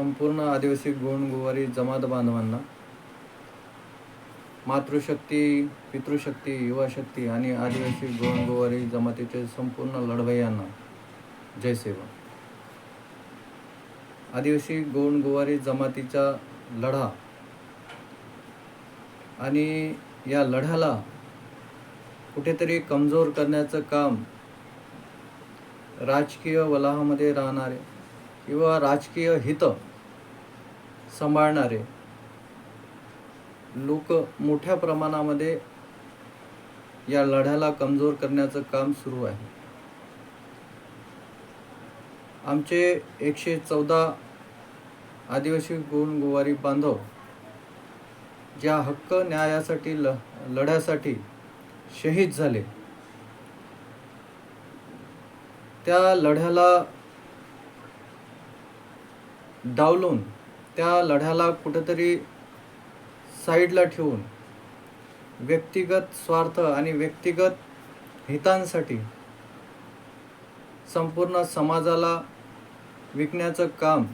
संपूर्ण आदिवासी गोंडगोवारी जमात बांधवांना मातृशक्ती पितृशक्ती युवाशक्ती आणि आदिवासी गोंडगोवारी जमातीचे संपूर्ण लढवय्यांना जय सेवा. आदिवासी गोंडगोवारी जमातीचा लढा आणि या लढ्याला कुठेतरी कमजोर करण्याचं काम राजकीय वलाहामध्ये राहणारे किंवा राजकीय हित सांभाळणारे. लोक मोठ्या प्रमाणामध्ये या लढ्याला कमजोर करण्याचं काम सुरू आहे. आमचे एकशे चौदा आदिवासी गुण गोवारी बांधव ज्या हक्क न्यायासाठी ल लढ्यासाठी शहीद झाले. त्या लढ्याला डावलून त्या लढ्याला कुठंतरी साईडला ठेवून व्यक्तिगत स्वार्थ आणि व्यक्तिगत हितांसाठी संपूर्ण समाजाला विकण्याचं काम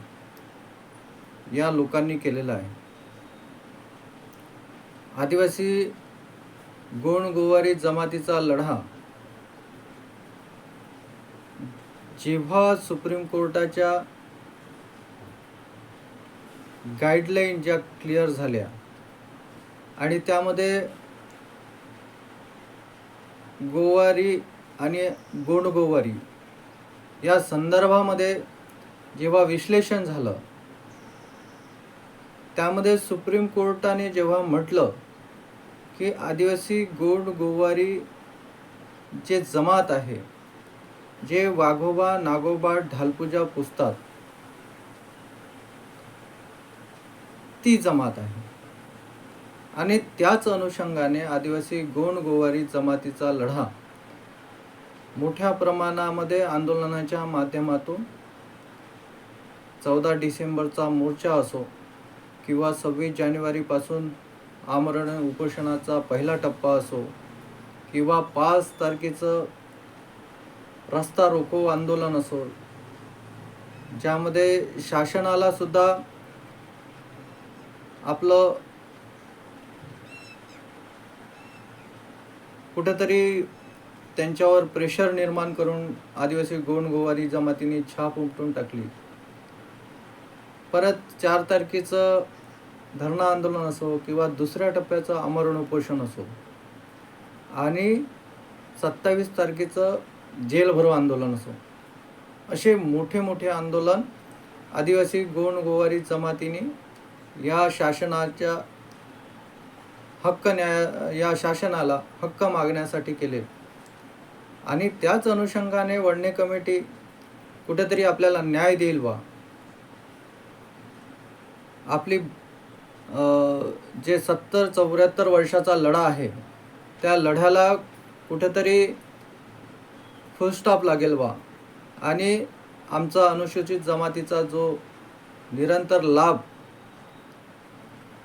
या लोकांनी केलेलं आहे. आदिवासी गोंड जमातीचा लढा जेव्हा सुप्रीम कोर्टाच्या गाईडलाईन ज्या क्लिअर झाल्या. आणि त्यामध्ये गोवारी आणि गोंड गोवारी या संदर्भामध्ये जेव्हा विश्लेषण झालं त्यामध्ये सुप्रीम कोर्टाने जेव्हा म्हटलं की आदिवासी गोंड गोवारी जे जमात आहे जे वाघोबा नागोबा ढालपूजा पुजतात ती जमात आहे. आणि त्याच अनुषंगाने आदिवासी गोंड गोवारी जमातीचा लढा मोठ्या प्रमाणामध्ये आंदोलनाच्या माध्यमातून चौदा डिसेंबरचा मोर्चा असो किंवा सव्वीस जानेवारीपासून आमरण उपोषणाचा पहिला टप्पा असो किंवा पाच तारखेचं रस्ता रोको आंदोलन असो ज्यामध्ये शासनाला सुद्धा आपलं कुठेतरी त्यांच्यावर प्रेशर निर्माण करून आदिवासी गोंड गोवारी जमातीने छाप उपटून टाकली. परत चार तारखेचं धरणं आंदोलन असो किंवा दुसऱ्या टप्प्याचं आमरण उपोषण असो आणि सत्तावीस तारखेचं जेलभरो आंदोलन असो असे मोठे मोठे आंदोलन आदिवासी गोंड गोवारी जमातीने या शासनाच्या हक्क न्याय या शासनाला हक्क मागण्यासाठी केले. आणि त्याच अनुषंगाने वडणे कमिटी कुठेतरी आपल्याला न्याय देईल बा. आपली जे सत्तर चौऱ्याहत्तर वर्षाचा लढा आहे त्या लढ्याला कुठेतरी फुलस्टॉप लागेल बा. आणि आमचा अनुसूचित जमातीचा जो निरंतर लाभ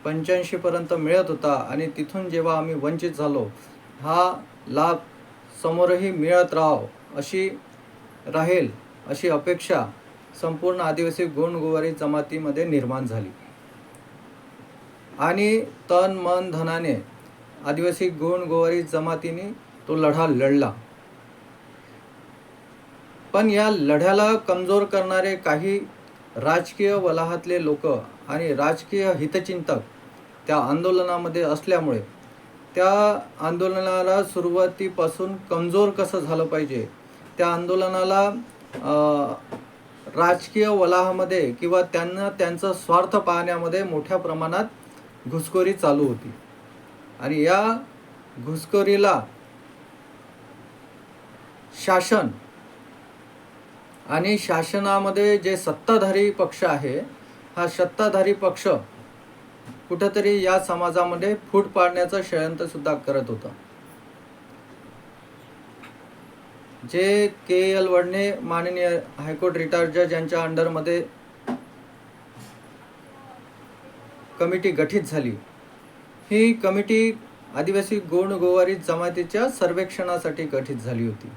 पंच्याऐंशीपर्यंत मिळत होता आणि तिथून जेव्हा आम्ही वंचित झालो हा लाभ समोरही मिळत राहाव अशी राहील अशी अपेक्षा संपूर्ण आदिवासी गोंडगोवारी जमातीमध्ये निर्माण झाली. आणि तन मन धनाने आदिवासी गोंडगोवारी जमातीने तो लढा लढला. पण या लढ्याला कमजोर करणारे काही राजकीय वलाहातले लोक आणि राजकीय हितचिंतक त्या आंदोलनामध्ये असल्यामुळे त्या आंदोलनाला सुरुवातीपासून कमजोर कसं झालं पाहिजे? त्या आंदोलनाला राजकीय वलाहामध्ये किंवा त्यांना त्यांचा स्वार्थ पाहण्यामध्ये मोठ्या प्रमाणात घुसखोरी चालू होती. आणि या घुसखोरीला शासन आणि शासनामध्ये जे सत्ताधारी पक्ष आहे हा सत्ताधारी पक्ष कुठंतरी या समाजामध्ये फूट पाडण्याचं षडयंत्र सुद्धा करत होता. जे के एल वडणे माननीय हायकोर्ट रिटायर्ड जज यांच्या अंडरमध्ये कमिटी गठीत झाली. ही कमिटी आदिवासी गोंड गोवारी जमातीच्या सर्वेक्षणासाठी गठीत झाली होती.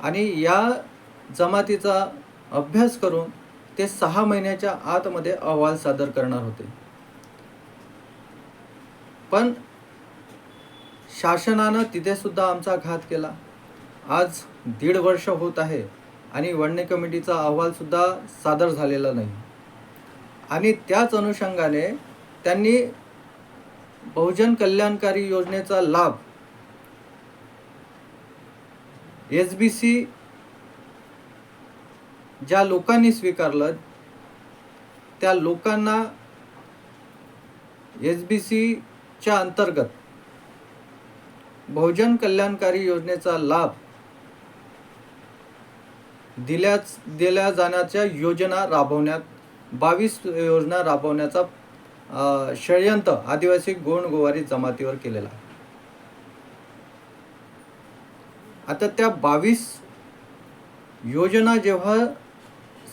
आणि या जमातीचा अभ्यास करून ते सहा महिन्याच्या आतमध्ये अहवाल सादर करणार होते. पण शासनानं तिथे सुद्धा आमचा घात केला. आज दीड वर्ष होत आहे आणि वडणे कमिटीचा अहवाल सुद्धा सादर झालेला नाही. आणि त्याच अनुषंगाने त्यांनी बहुजन कल्याणकारी योजनेचा लाभ एस बी सी ज्या लोकांनी स्वीकारलं त्या लोकांना एस बी सीच्या अंतर्गत बहुजन कल्याणकारी योजनेचा लाभ दिल्याच दिल्या जाण्याच्या योजना राबवण्यात बावीस योजना राबवण्याचा षडयंत्र आदिवासी गोंड गोवारी जमातीवर केलेला आहे. आता त्या बावीस योजना जेव्हा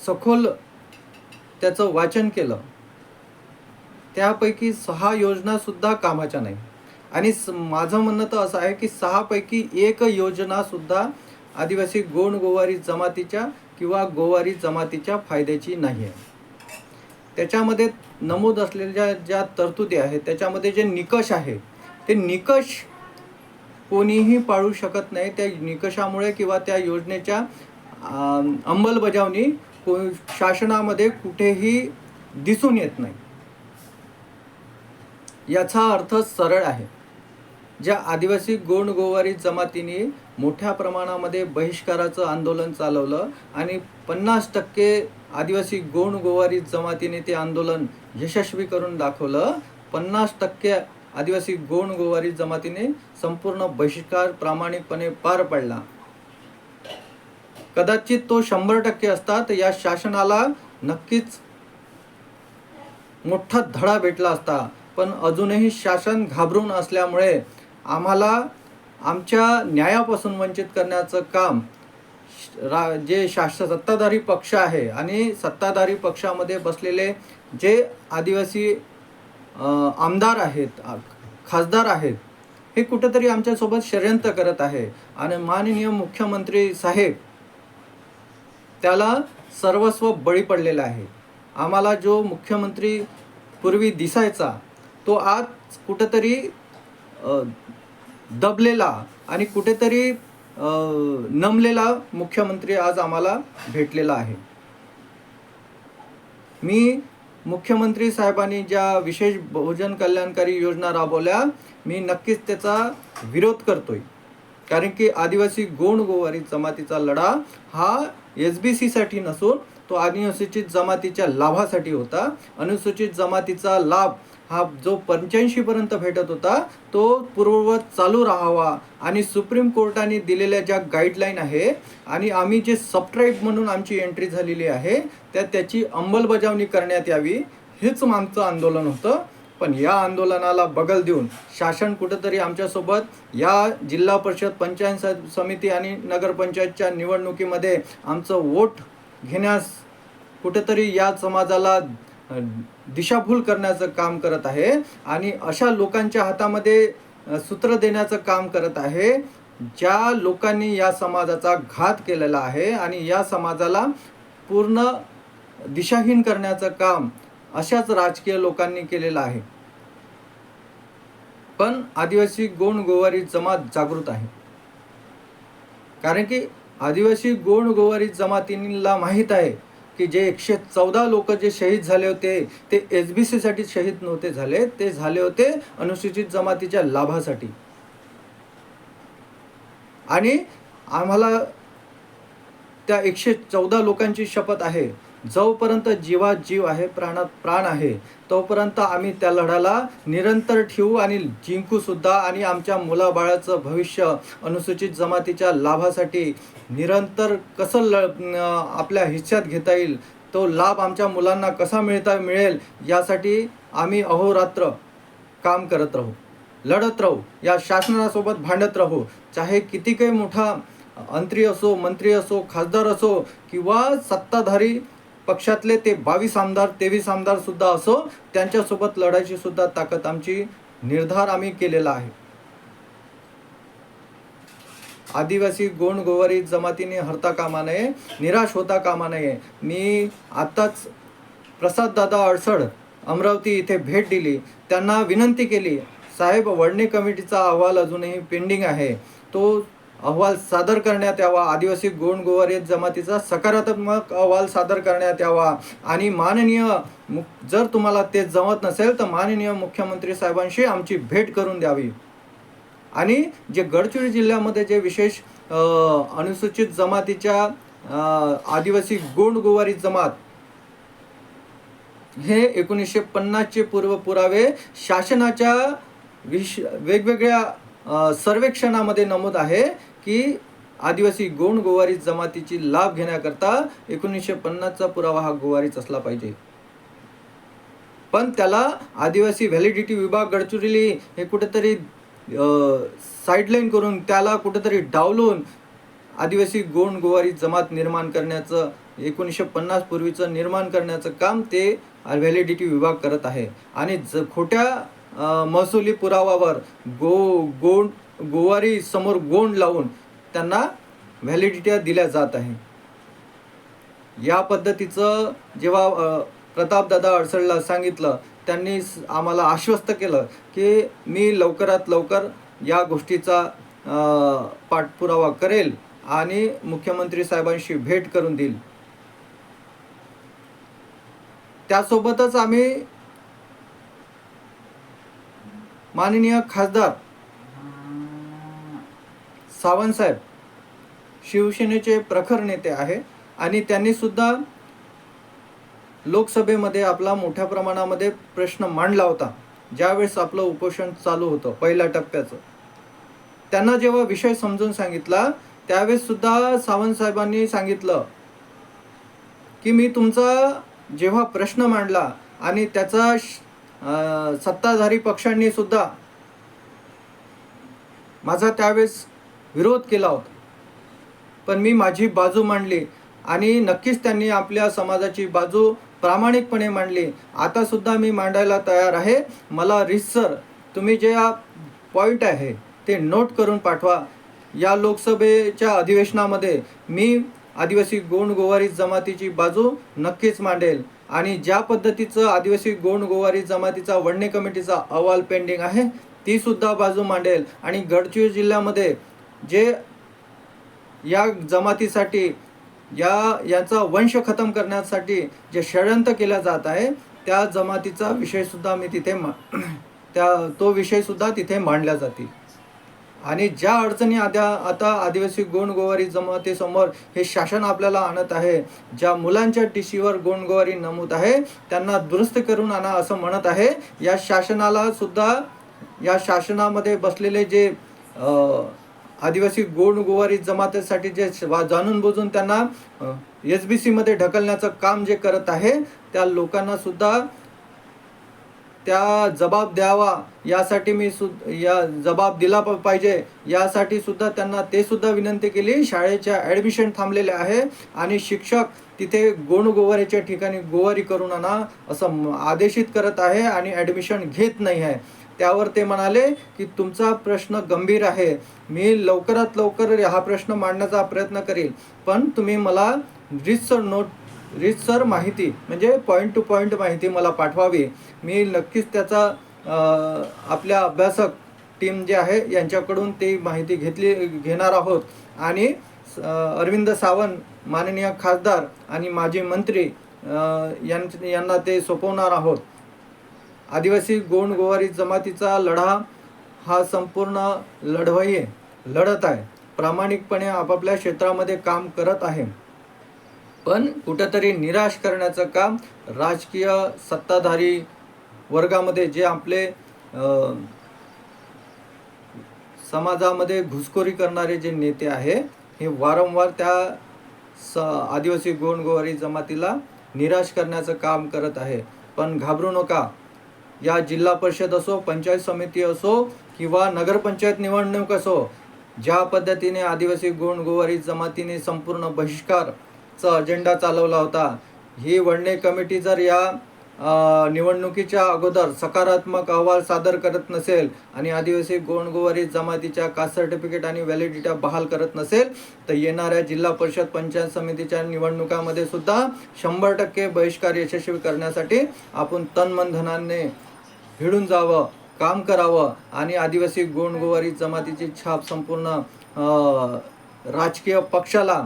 सखोल त्याचं वाचन केलं. त्यापैकी सहा योजनासुद्धा कामाच्या नाही. आणि स- माझं म्हणणं तर असं आहे की सहापैकी एक योजनासुद्धा आदिवासी गोंड गोवारी जमातीच्या किंवा गोवारी जमातीच्या फायद्याची नाही आहे त्याच्यामध्ये नमूद असलेल्या ज्या तरतुदी आहेत त्याच्यामध्ये जे निकष आहे ते निकष कोणीही पाळू शकत नाही. त्या निकषामुळे किंवा त्या योजनेच्या अंमलबजावणी शासनामध्ये कुठेही दिसून येत नाही. याचा अर्थ सरळ आहे. ज्या आदिवासी गोंड गोवारी जमातीने मोठ्या प्रमाणामध्ये बहिष्काराचं आंदोलन चालवलं आणि पन्नास टक्के आदिवासी गोंड गोवारी जमातीने ते आंदोलन यशस्वी करून दाखवलं पन्नास टक्के आदिवासी गोंड गोवारी जमातीने संपूर्ण बहिष्कार प्रामाणिकपणे पार पडला. कदाचित तो शंभर टक्के असता तर या शासनाला नक्कीच मोठा धडा भेटला असता. पण अजूनही शासन घाबरून असल्यामुळे आम्हाला आमच्या न्यायापासून वंचित करण्याचं काम श- रा जे शास सत्ताधारी पक्ष आहे आणि सत्ताधारी पक्षामध्ये बसलेले जे आदिवासी आमदार आहेत खासदार आहेत हे कुठेतरी आमच्यासोबत षडयंत्र करत आहे. आणि माननीय मुख्यमंत्री साहेब त्याला सर्वस्व बळी पडलेलं आहे. आम्हाला जो मुख्यमंत्री पूर्वी दिसायचा तो आज कुठंतरी दबलेला आणि कुठेतरी नमलेला मुख्यमंत्री आज आम्हाला भेटलेला आहे. मी मुख्यमंत्री साहेबांनी ज्या विशेष बहुजन कल्याणकारी योजना राबवल्या मी नक्कीच त्याचा विरोध करतोय. कारण की आदिवासी गोंड गोवारी जमातीचा लढा हा एस बी सीसाठी नसून तो अनुसूचित जमातीच्या लाभासाठी होता. अनुसूचित जमातीचा लाभ हा जो पंच्याऐंशीपर्यंत भेटत होता तो पूर्ववत चालू राहावा आणि सुप्रीम कोर्टाने दिलेल्या ज्या गाईडलाईन आहे आणि आम्ही जे सबट्राईब म्हणून आमची एंट्री झालेली आहे त्या त्याची अंमलबजावणी करण्यात यावी हेच आमचं आंदोलन होतं. पण या आंदोलनाला बगल देऊन शासन कुठंतरी आमच्यासोबत या जिल्हा परिषद पंचायत समिती आणि नगरपंचायतच्या निवडणुकीमध्ये आमचं वोट घेण्यास कुठेतरी या समाजाला दिशाभूल करण्याचं काम करत आहे आणि अशा लोकांच्या हातामध्ये सूत्र देण्याचं काम करत आहे ज्या लोकांनी या समाजाचा घात केलेला आहे आणि या समाजाला पूर्ण दिशाहीन करण्याचं काम अशाच राजकीय लोकांनी केलेलं आहे. पण आदिवासी गोंड गोवारी जमात जागृत आहे. कारण की आदिवासी गोंड गोवारी जमातींना माहीत आहे की जे एकशे चौदा लोक जे शहीद झाले होते ते एस बी सीसाठी शहीद नव्हते झाले ते झाले होते अनुसूचित जमातीच्या लाभासाठी. आणि आम्हाला त्या एकशे चौदा लोकांची शपथ आहे. जोपर्यंत जीवात जीव आहे प्राणात प्राण आहे तोपर्यंत आम्ही त्या लढ्याला निरंतर ठेवू आणि जिंकूसुद्धा आणि आमच्या मुलाबाळाचं भविष्य अनुसूचित जमातीच्या लाभासाठी निरंतर कसं ल आपल्या हिश्श्यात घेता येईल तो लाभ आमच्या मुलांना कसा मिळता मिळेल यासाठी आम्ही अहोरात्र काम करत राहू लढत राहू या शासनासोबत भांडत राहू. चाहे किती काही मोठा मंत्री असो मंत्री असो खासदार असो किंवा सत्ताधारी पक्षातले ते बावीस आमदार तेवीस आमदार सुद्धा असो त्यांच्यासोबत लढायची सुद्धा ताकद आमची निर्धार आम्ही केलेला आहे. आदिवासी गोंड गोवारी जमातीने हरता कामा नये निराश होता कामा नये. मी आत्ताच प्रसाददादा अडसड अमरावती इथे भेट दिली. त्यांना विनंती केली साहेब वडणे कमिटीचा अहवाल अजूनही पेंडिंग आहे. तो अहवाल सादर करण्यात यावा. आदिवासी गोंड गोवारी जमातीचा सकारात्मक अहवाल सादर करण्यात यावा. आणि माननीय जर तुम्हाला ते जमत नसेल तर माननीय मुख्यमंत्री साहेबांशी आमची भेट करून द्यावी. आणि जे गडचिरोली जिल्ह्यामध्ये जे विशेष अनुसूचित जमातीच्या आदिवासी गोंड गोवारी जमात हे एकोणीसशे पन्नासचे पूर्व पुरावे शासनाच्या विश वेगवेगळ्या सर्वेक्षणामध्ये नमूद आहे. की आदिवासी गोंड गोवारी जमातीची लाभ घेण्याकरता एकोणीसशे पन्नासचा पुरावा हा गोवारीच असला पाहिजे. पण त्याला आदिवासी व्हॅलिडिटी विभाग गडचिरोली हे कुठेतरी साईडलाईन करून त्याला कुठेतरी डावलून आदिवासी गोंड गोवारी जमात निर्माण करण्याचं एकोणीसशे पन्नास पूर्वीचं निर्माण करण्याचं काम ते व्हॅलिडिटी विभाग करत आहे. आणि ज खोट्या महसुली पुरावावर गो गोंड गोवारी समोर गोंड लावून त्यांना व्हॅलिडिटी दिल्या जात आहे. या पद्धतीचं जेव्हा प्रतापदादा अडसळला सांगितलं त्यांनी आम्हाला आश्वस्त केलं की मी लवकरात लवकर या गोष्टीचा पाठपुरावा करेल आणि मुख्यमंत्री साहेबांशी भेट करून देईल. त्यासोबतच आम्ही माननीय खासदार सावंतसाहेब शिवसेनेचे प्रखर नेते आहे आणि त्यांनी सुद्धा लोकसभेमध्ये आपला मोठ्या प्रमाणामध्ये प्रश्न मांडला होता. ज्यावेळेस आपलं उपोषण चालू होतं पहिल्या टप्प्याचं. त्यांना जेव्हा विषय समजून सांगितला त्यावेळेस सुद्धा सावंतसाहेबांनी सांगितलं की मी तुमचा जेव्हा प्रश्न मांडला आणि त्याचा श- सत्ताधारी पक्षांनी सुद्धा माझा त्यावेळेस विरोध केला होता. पण मी माझी बाजू मांडली आणि नक्कीच त्यांनी आपल्या समाजाची बाजू प्रामाणिकपणे मांडली. आता सुद्धा मी मांडायला तयार आहे. मला रिसर तुम्ही जे पॉईंट आहे ते नोट करून पाठवा. या लोकसभेच्या अधिवेशनामध्ये मी आदिवासी गोंड गोवारी जमातीची बाजू नक्कीच मांडेल आणि ज्या पद्धतीचं आदिवासी गोंड गोवारी जमातीचा वडणे कमिटीचा अहवाल पेंडिंग आहे ती सुद्धा बाजू मांडेल. आणि गडचिरोली जिल्ह्यामध्ये जे या जमातीसाठी या याचा वंश खतम करण्यासाठी जे षडयंत्र केल्या जात आहे त्या जमातीचा विषयसुद्धा मी तिथे मा त्या तो विषयसुद्धा तिथे मांडल्या जातील. आणि ज्या अडचणी आद्या आता आदिवासी गोंड गोवारी जमातीसमोर हे शासन आपल्याला आणत आहे ज्या मुलांच्या टीशीवर गोंड गोवारी नमूद आहे त्यांना दुरुस्त करून आणा असं म्हणत आहे या शासनाला सुद्धा या शासनामध्ये बसलेले जे आदिवासी गोंडगोवारी जमातीसाठी जे वा- जाणून बुजून त्यांना एस बी सीमध्ये ढकलण्याचं काम जे करत आहे त्या लोकांना सुद्धा त्या जबाब द्यावा यासाठी मी सु या जबाब दिला प- पाहिजे. यासाठी सुद्धा त्यांना ते सुद्धा विनंती केली. शाळेच्या ॲडमिशन थांबलेले आहे आणि शिक्षक तिथे गोंड गोवारीच्या ठिकाणी गोवारी करून आणा असं आदेशित करत आहे आणि ॲडमिशन घेत नाही आहे. त्यावर ते म्हणाले की तुमचा प्रश्न गंभीर आहे. मी लवकरात लवकर हा प्रश्न मांडण्याचा प्रयत्न करील. पण तुम्ही मला रितसर नोट रितसर माहिती म्हणजे पॉईंट टू पॉईंट माहिती मला पाठवावी. मी नक्कीच त्याचा आपल्या अभ्यासक टीम जे आहे यांच्याकडून ती माहिती घेतली घेणार आहोत. आणि अरविंद सावंत माननीय खासदार आणि माजी मंत्री यां यांना ते सोपवणार आहोत. आदिवासी गोंड गोवारी जमातीचा लढा हा संपूर्ण लढवाई लढत आहे. प्रामाणिकपणे आपापल्या क्षेत्रामध्ये काम करत आहे. पण कुठंतरी निराश करण्याचं काम राजकीय सत्ताधारी वर्गामध्ये जे आपले समाजामध्ये घुसखोरी करणारे जे नेते आहे हे वारंवार त्या स आदिवासी गोंड गोवारी जमातीला निराश करण्याचं काम करत आहे. पण घाबरू नका. या जिल्हा परिषद असो पंचायत समिती असो किंवा नगरपंचायत निवडणूक असो ज्या पद्धतीने आदिवासी गोंडगोवारी जमातीने संपूर्ण बहिष्कारचा अजेंडा चालवला होता ही वडणे कमिटी जर या निवडणुकीच्या अगोदर सकारात्मक अहवाल सादर करत नसेल आणि आदिवासी गोंडगोवारी जमातीच्या कास्ट सर्टिफिकेट आणि व्हॅलिडिटी बहाल करत नसेल तर येणाऱ्या जिल्हा परिषद पंचायत समितीच्या निवडणुकामध्ये सुद्धा शंभर टक्के बहिष्कार यशस्वी करण्यासाठी आपण तन भिडून जावं काम करावं आणि आदिवासी गोंडगोवारी जमातीची छाप संपूर्ण राजकीय पक्षाला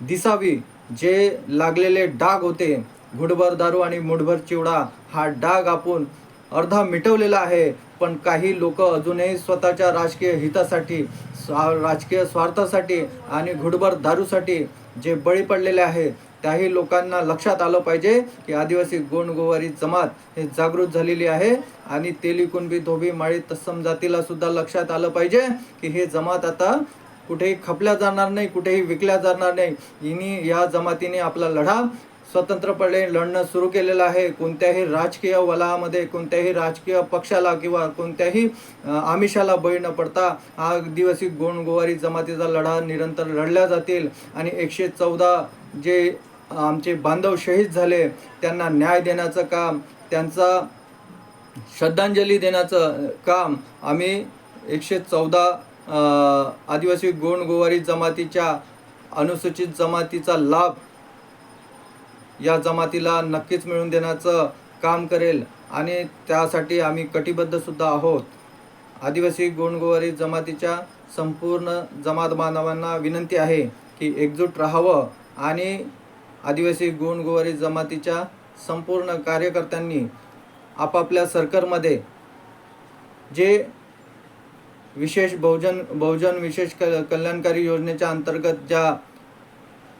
दिसावी. जे लागलेले डाग होते घुडभर दारू आणि मुठभर चिवडा हा डाग आपण अर्धा मिटवलेला आहे. पण काही लोक अजूनही स्वतःच्या राजकीय हितासाठी स्वा राजकीय स्वार्थासाठी आणि घुडभर दारूसाठी जे बळी पडलेले आहे त्याही लोकांना लक्षात आलं पाहिजे की आदिवासी गोंडगोवारी जमात हे जागृत झालेली आहे आणि तेली कुणबी धोबी माळी तत्सम जातीला सुद्धा लक्षात आलं पाहिजे की हे जमात आता कुठेही खपल्या जाणार नाही कुठेही विकल्या जाणार नाही. हिनी या जमातीने आपला लढा स्वतंत्रपणे लढणं सुरू केलेलं आहे. कोणत्याही राजकीय वलामध्ये कोणत्याही राजकीय पक्षाला किंवा कोणत्याही आमिषाला बळी न पडता हा आदिवासी गोंडगोवारी जमातीचा लढा निरंतर लढल्या जातील. आणि एकशे चौदा जे आमचे बांधव शहीद झाले त्यांना न्याय देण्याचं काम त्यांचा श्रद्धांजली देण्याचं काम. आम्ही एकशे चौदा आदिवासी गोंडगोवारी जमातीच्या अनुसूचित जमातीचा लाभ या जमातीला नक्कीच मिळवून देण्याचं काम करेल आणि त्यासाठी आम्ही कटिबद्धसुद्धा आहोत. आदिवासी गोंडगोवारी जमातीच्या संपूर्ण जमात बांधवांना विनंती आहे की एकजूट राहावं आणि आदिवासी गोंडगोवारी जमातीच्या संपूर्ण कार्यकर्त्यांनी आपापल्या सर्कलमध्ये जे विशेष बहुजन बहुजन विशेष क कल्याणकारी योजनेच्या अंतर्गत ज्या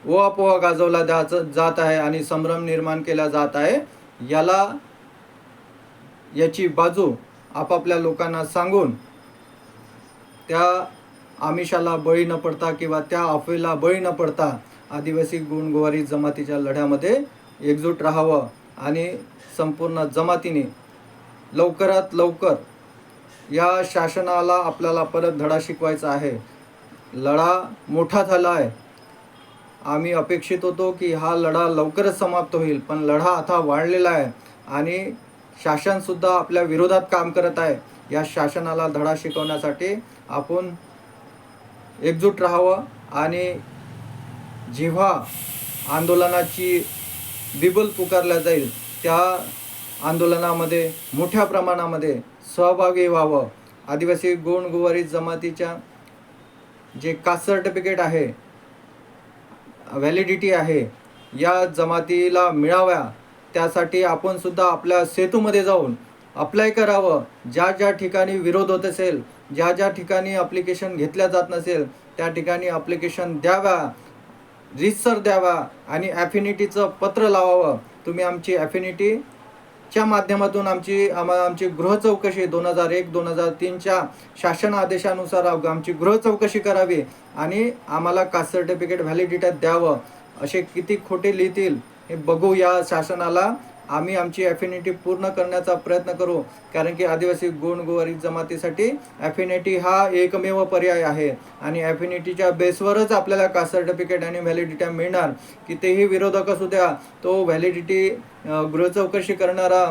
ओवापोवा गाजवला जाच- जात आहे आणि संभ्रम निर्माण केला जात आहे याला याची बाजू आपापल्या लोकांना सांगून त्या आमिषाला बळी न पडता किंवा त्या अफवेला बळी न पडता आदिवासी गुणगोवारी जमातीच्या लढ्यामध्ये एकजूट राहावं आणि संपूर्ण जमातीने लवकरात लवकर या शासनाला आपल्याला परत धडा शिकवायचा आहे. लढा मोठा झाला आहे. आम्ही अपेक्षित होतो की हा लढा लवकरच समाप्त होईल पण लढा आता वाढलेला आहे आणि शासनसुद्धा आपल्या विरोधात काम करत आहे. या शासनाला धडा शिकवण्यासाठी आपण एकजूट राहावं आणि जेव्हा आंदोलनाची बिबल पुकारल्या जाईल त्या आंदोलनामध्ये मोठ्या प्रमाणामध्ये सहभागी व्हावं. आदिवासी गोंडगोवारी जमातीच्या जे कास्ट सर्टिफिकेट आहे व्हॅलिडिटी आहे या जमातीला मिळाव्या त्यासाठी आपण सुद्धा आपल्या सेतूमध्ये जाऊन अप्लाय करावं. ज्या ज्या ठिकाणी विरोध होत असेल ज्या ज्या ठिकाणी अप्लिकेशन घेतल्या जात नसेल त्या ठिकाणी अप्लिकेशन द्याव्या. रिसर द्यावा आणि ॲफिनिटीचं पत्र लावावं. तुम्ही आमची ॲफिनिटीच्या माध्यमातून आमची आम्हाला आमची गृह चौकशी दोन हजार एक दोन हजार तीनच्या शासन आदेशानुसार आमची गृहचौकशी करावी आणि आम्हाला कास्ट सर्टिफिकेट व्हॅलिडिटी द्यावं. असे किती खोटे लिहितील हे बघू या शासनाला. आम्ही आमची ॲफिनिटी पूर्ण करण्याचा प्रयत्न करू कारण की आदिवासी गोंडगोवारी जमातीसाठी ॲफिनिटी हा एकमेव पर्याय आहे. आणि ॲफिनिटीच्या बेसवरच आपल्याला कास्ट सर्टिफिकेट आणि व्हॅलिडिटी मिळणार. कितीही विरोधक असू द्या तो व्हॅलिडिटी गृह चौकशी करणारा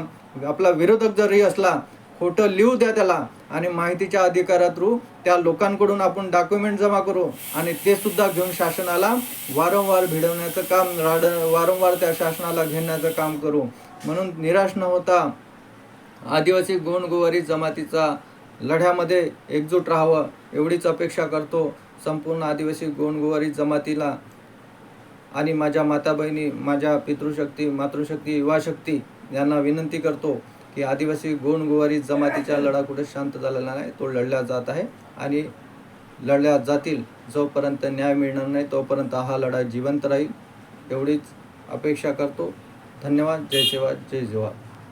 आपला विरोधक जरी असला खोटं लिहू द्या त्याला आणि माहितीच्या अधिकारा थ्रू त्या लोकांकडून आपण डॉक्युमेंट जमा करू आणि ते सुद्धा घेऊन शासनाला वारंवार भिडवण्याचं काम राड वारंवार त्या शासनाला घेण्याचं काम करू. म्हणून निराश न होता आदिवासी गोंडगोवारी जमातीचा लढ्यामध्ये एकजूट राहावं एवढीच अपेक्षा करतो संपूर्ण आदिवासी गोंडगोवारी जमातीला आणि माझ्या माता बहिणी माझ्या पितृशक्ती मातृशक्ती युवाशक्ती यांना विनंती करतो. की आदिवासी गोंडगोवारी जमातीचा लढा कुठे शांत झालेला नाही तो लढला जात आहे. आणि लढल्या जातील जोपर्यंत न्याय मिळणार नाही तोपर्यंत हा लढा जिवंत राहील. एवढीच अपेक्षा करतो. धन्यवाद. जय सेवा जय जिवा